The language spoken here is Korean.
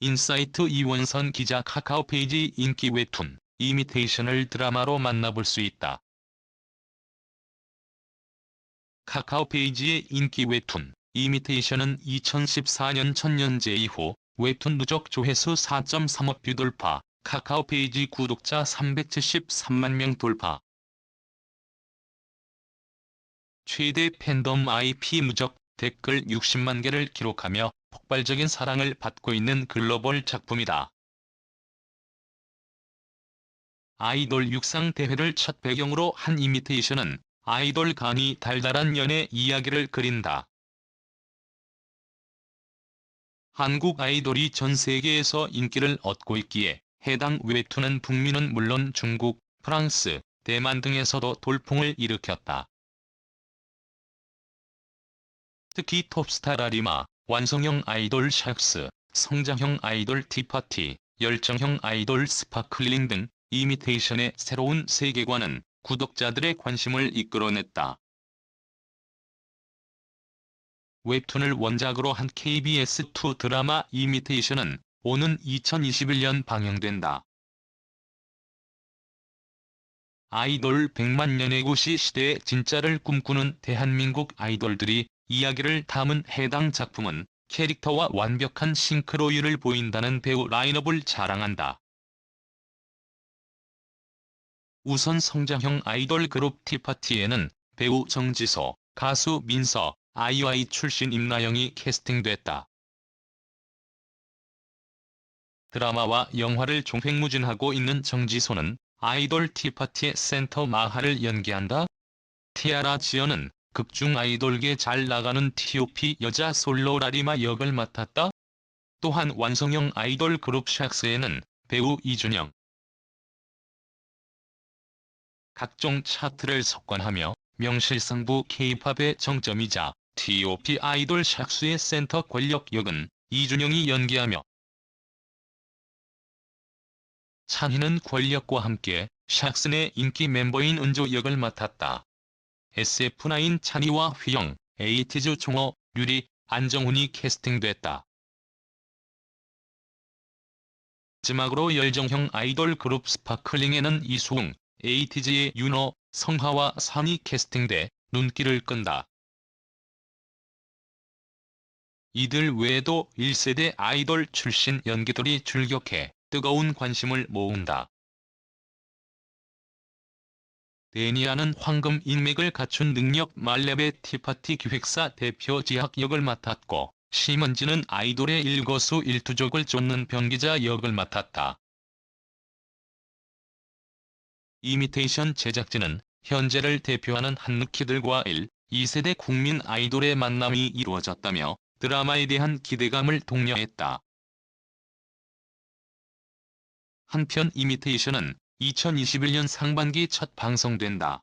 인사이트 이원선 기자 카카오 페이지 인기 웹툰 이미테이션을 드라마로 만나볼 수 있다. 카카오 페이지의 인기 웹툰 이미테이션은 2014년 천년제 이후 웹툰 누적 조회수 4.3억 뷰 돌파, 카카오 페이지 구독자 373만 명 돌파. 최대 팬덤 IP 누적 댓글 60만 개를 기록하며 폭발적인 사랑을 받고 있는 글로벌 작품이다. 아이돌 육상 대회를 첫 배경으로 한 이미테이션은 아이돌 간이 달달한 연애 이야기를 그린다. 한국 아이돌이 전 세계에서 인기를 얻고 있기에 해당 웹툰은 북미는 물론 중국, 프랑스, 대만 등에서도 돌풍을 일으켰다. 특히 톱스타 라리마, 완성형 아이돌 샥스, 성장형 아이돌 티파티, 열정형 아이돌 스파클링 등 이미테이션의 새로운 세계관은 구독자들의 관심을 이끌어냈다. 웹툰을 원작으로 한 KBS2 드라마 이미테이션은 오는 2021년 방영된다. 아이돌 100만 년의 고시 시대의 진짜를 꿈꾸는 대한민국 아이돌들이 이야기를 담은 해당 작품은 캐릭터와 완벽한 싱크로율을 보인다는 배우 라인업을 자랑한다. 우선 성장형 아이돌 그룹 티파티에는 배우 정지소, 가수 민서, 아이와이 출신 임나영이 캐스팅됐다. 드라마와 영화를 종횡무진하고 있는 정지소는 아이돌 티파티의 센터 마하를 연기한다. 티아라 지연은 극중 아이돌계 잘 나가는 T.O.P 여자 솔로 라리마 역을 맡았다. 또한 완성형 아이돌 그룹 샥스에는 배우 이준영, 각종 차트를 석권하며 명실상부 K-팝의 정점이자 T.O.P 아이돌 샥스의 센터 권력 역은 이준영이 연기하며 찬희는 권력과 함께 내 인기 멤버인 은조 역을 맡았다. SF9 찬희와 휘영, 에이티즈 종호, 유리, 안정훈이 캐스팅됐다. 마지막으로 열정형 아이돌 그룹 스파클링에는 이수웅, 에이티즈의 윤호, 성하와 산이 캐스팅돼 눈길을 끈다. 이들 외에도 1세대 아이돌 출신 연기들이 출격해 뜨거운 관심을 모은다. 데니아는 황금 인맥을 갖춘 능력 말렙의 티파티 기획사 대표 지학 역을 맡았고 심은지는 아이돌의 일거수 일투족을 쫓는 변기자 역을 맡았다. 이미테이션 제작진은 현재를 대표하는 한누키들과 1, 2세대 국민 아이돌의 만남이 이루어졌다며 드라마에 대한 기대감을 독려했다. 한편 이미테이션은 2021년 상반기 첫 방송된다.